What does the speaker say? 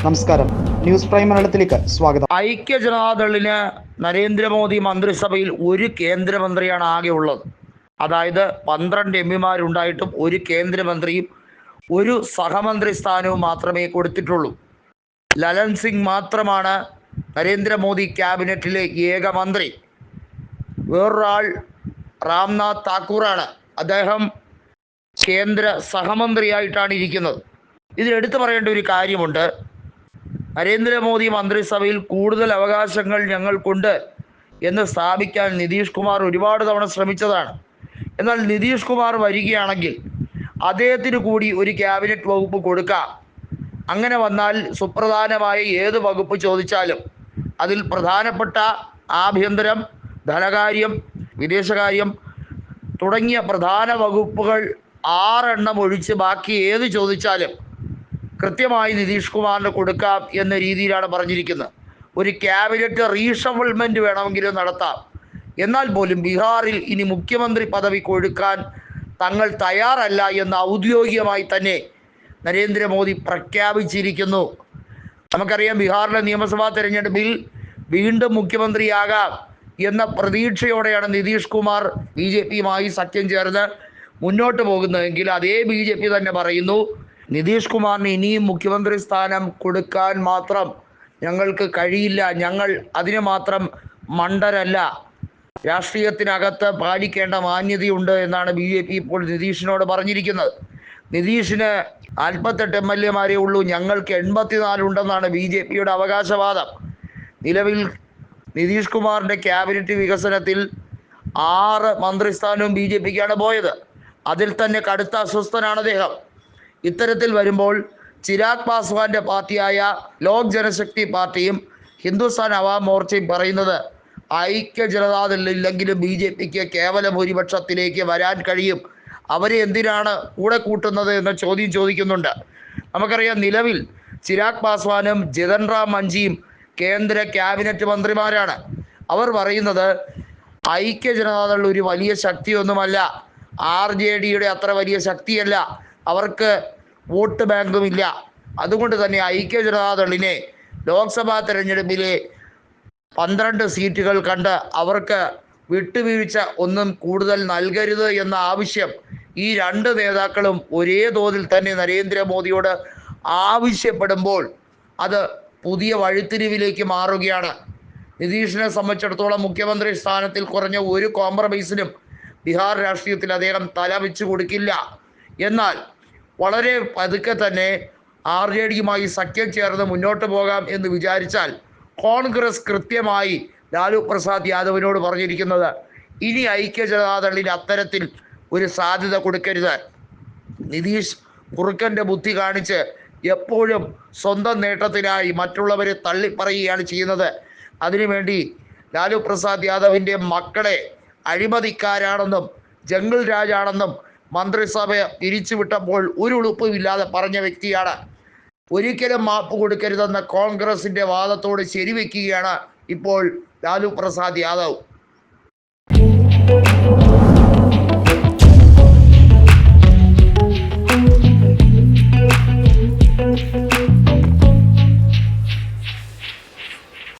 നമസ്കാരം. News prime മലയാളത്തിലേക്ക് സ്വാഗതം. ഐക്യ ജനതാദളിന് നരേന്ദ്രമോദി മന്ത്രിസഭയിൽ ഒരു കേന്ദ്രമന്ത്രിയാണ് ആകെ ഉള്ളത്. അതായത് പന്ത്രണ്ട് എം പിമാരുണ്ടായിട്ടും ഒരു കേന്ദ്രമന്ത്രിയും ഒരു സഹമന്ത്രി സ്ഥാനവും മാത്രമേ കൊടുത്തിട്ടുള്ളൂ. ലലൻ സിംഗ് മാത്രമാണ് നരേന്ദ്രമോദി ക്യാബിനറ്റിലെ ഏക മന്ത്രി. വേറൊരാൾ രാംനാഥ് താക്കൂറാണ്. അദ്ദേഹം കേന്ദ്ര സഹമന്ത്രിയായിട്ടാണ് ഇരിക്കുന്നത്. ഇതിൽ എടുത്തു പറയേണ്ട ഒരു കാര്യമുണ്ട്. നരേന്ദ്രമോദി മന്ത്രിസഭയിൽ കൂടുതൽ അവകാശങ്ങൾ ഞങ്ങൾക്കുണ്ട് എന്ന് സ്ഥാപിക്കാൻ നിതീഷ് കുമാർ ഒരുപാട് തവണ ശ്രമിച്ചതാണ്. എന്നാൽ നിതീഷ് കുമാർ വരികയാണെങ്കിൽ അദ്ദേഹത്തിന് കൂടി ഒരു ക്യാബിനറ്റ് വകുപ്പ് കൊടുക്കാം. അങ്ങനെ വന്നാൽ സുപ്രധാനമായ ഏത് വകുപ്പ് ചോദിച്ചാലും അതിൽ പ്രധാനപ്പെട്ട ആഭ്യന്തരം ധനകാര്യം വിദേശകാര്യം തുടങ്ങിയ പ്രധാന വകുപ്പുകൾ ആറെണ്ണം ഒഴിച്ച് ബാക്കി ഏത് ചോദിച്ചാലും കൃത്യമായി നിതീഷ് കുമാറിന് കൊടുക്കാം എന്ന രീതിയിലാണ് പറഞ്ഞിരിക്കുന്നത്. ഒരു ക്യാബിനറ്റ് റീഷഫിൾമെന്റ് വേണമെങ്കിലും നടത്താം. എന്നാൽ പോലും ബീഹാറിൽ ഇനി മുഖ്യമന്ത്രി പദവി കൊടുക്കാൻ തങ്ങൾ തയ്യാറല്ല എന്ന് ഔദ്യോഗികമായി തന്നെ നരേന്ദ്രമോദി പ്രഖ്യാപിച്ചിരിക്കുന്നു. നമുക്കറിയാം ബീഹാറിലെ നിയമസഭാ തെരഞ്ഞെടുപ്പിൽ വീണ്ടും മുഖ്യമന്ത്രിയാകാം എന്ന പ്രതീക്ഷയോടെയാണ് നിതീഷ് കുമാർ ബി ജെ പിയുമായി സഖ്യം ചേർന്ന് മുന്നോട്ട് പോകുന്നതെങ്കിൽ അതേ ബി ജെ പി തന്നെ പറയുന്നു നിതീഷ് കുമാറിന് ഇനിയും മുഖ്യമന്ത്രി സ്ഥാനം കൊടുക്കാൻ മാത്രം ഞങ്ങൾക്ക് കഴിയില്ല. ഞങ്ങൾ അതിന് മാത്രം മണ്ടരല്ല. രാഷ്ട്രീയത്തിനകത്ത് പാലിക്കേണ്ട മാന്യതയുണ്ട് എന്നാണ് ബി ജെ പി ഇപ്പോൾ നിതീഷിനോട് പറഞ്ഞിരിക്കുന്നത്. നിതീഷിന് നാൽപ്പത്തെട്ട് എം എൽ എമാരേ ഉള്ളൂ. ഞങ്ങൾക്ക് എൺപത്തിനാലുണ്ടെന്നാണ് ബി ജെ പിയുടെ അവകാശവാദം. നിലവിൽ നിതീഷ് കുമാറിന്റെ ക്യാബിനറ്റ് വികസനത്തിൽ ആറ് മന്ത്രിസ്ഥാനവും ബി ജെ പിക്കാണ് പോയത്. അതിൽ തന്നെ കടുത്ത അസ്വസ്ഥനാണ് അദ്ദേഹം. ഇത്തരത്തിൽ വരുമ്പോൾ ചിരാഗ് പാസ്വാന്റെ പാർട്ടിയായ ലോക് ജനശക്തി പാർട്ടിയും ഹിന്ദുസ്ഥാൻ അവാം മോർച്ചയും പറയുന്നത് ഐക്യ ജനതാദളില്ലെങ്കിലും ബി ജെ പിക്ക് കേവല ഭൂരിപക്ഷത്തിലേക്ക് വരാൻ കഴിയും. അവരെ എന്തിനാണ് കൂടെ കൂട്ടുന്നത് എന്ന ചോദ്യം ചോദിക്കുന്നുണ്ട്. നമുക്കറിയാം നിലവിൽ ചിരാഗ് പാസ്വാനും ജിതൻ റാം മഞ്ചിയും കേന്ദ്ര ക്യാബിനറ്റ് മന്ത്രിമാരാണ്. അവർ പറയുന്നത് ഐക്യ ജനതാദൾ ഒരു വലിയ ശക്തിയൊന്നുമല്ല. ആർ ജെ ഡിയുടെ അത്ര വലിയ ശക്തിയല്ല. അവർക്ക് വോട്ട് ബാങ്കുമില്ല. അതുകൊണ്ട് തന്നെ ഐക്യ ജനതാദളിനെ ലോക്സഭാ തെരഞ്ഞെടുപ്പിലെ പന്ത്രണ്ട് സീറ്റുകൾ കണ്ട് അവർക്ക് വിട്ടുവീഴ്ച ഒന്നും കൂടുതൽ നൽകരുത് എന്ന ആവശ്യം ഈ രണ്ട് നേതാക്കളും ഒരേ തോതിൽ തന്നെ നരേന്ദ്രമോദിയോട് ആവശ്യപ്പെടുമ്പോൾ അത് പുതിയ വഴിത്തിരിവിലേക്ക് മാറുകയാണ്. നിതീഷിനെ സംബന്ധിച്ചിടത്തോളം മുഖ്യമന്ത്രി സ്ഥാനത്തിൽ കുറഞ്ഞ ഒരു കോംപ്രമൈസിനും ബീഹാർ രാഷ്ട്രീയത്തിൽ അദ്ദേഹം തല വെച്ചു കൊടുക്കില്ല. എന്നാൽ വളരെ പതുക്കെ തന്നെ ആർ ജെ ഡിയുമായി സഖ്യം ചേർന്ന് മുന്നോട്ട് പോകാം എന്ന് വിചാരിച്ചാൽ കോൺഗ്രസ് കൃത്യമായി ലാലു പ്രസാദ് യാദവിനോട് പറഞ്ഞിരിക്കുന്നത് ഇനി ഐക്യ ജനതാദളിന് അത്തരത്തിൽ ഒരു സാധ്യത കൊടുക്കരുത്. നിതീഷ് കുറുക്കന്റെ ബുദ്ധി കാണിച്ച് എപ്പോഴും സ്വന്തം നേട്ടത്തിനായി മറ്റുള്ളവരെ തള്ളിപ്പറയുകയാണ് ചെയ്യുന്നത്. അതിനുവേണ്ടി ലാലു പ്രസാദ് യാദവിന്റെ മക്കളെ അഴിമതിക്കാരാണെന്നും ജംഗിൾ രാജാണെന്നും മന്ത്രിസഭ പിരിച്ചുവിട്ടപ്പോൾ ഒരു ഉളുപ്പുമില്ലാതെ പറഞ്ഞ വ്യക്തിയാണ്. ഒരിക്കലും മാപ്പ് കൊടുക്കരുതെന്ന കോൺഗ്രസിന്റെ വാദത്തോട് ശരിവെക്കുകയാണ് ഇപ്പോൾ ലാലു പ്രസാദ് യാദവ്.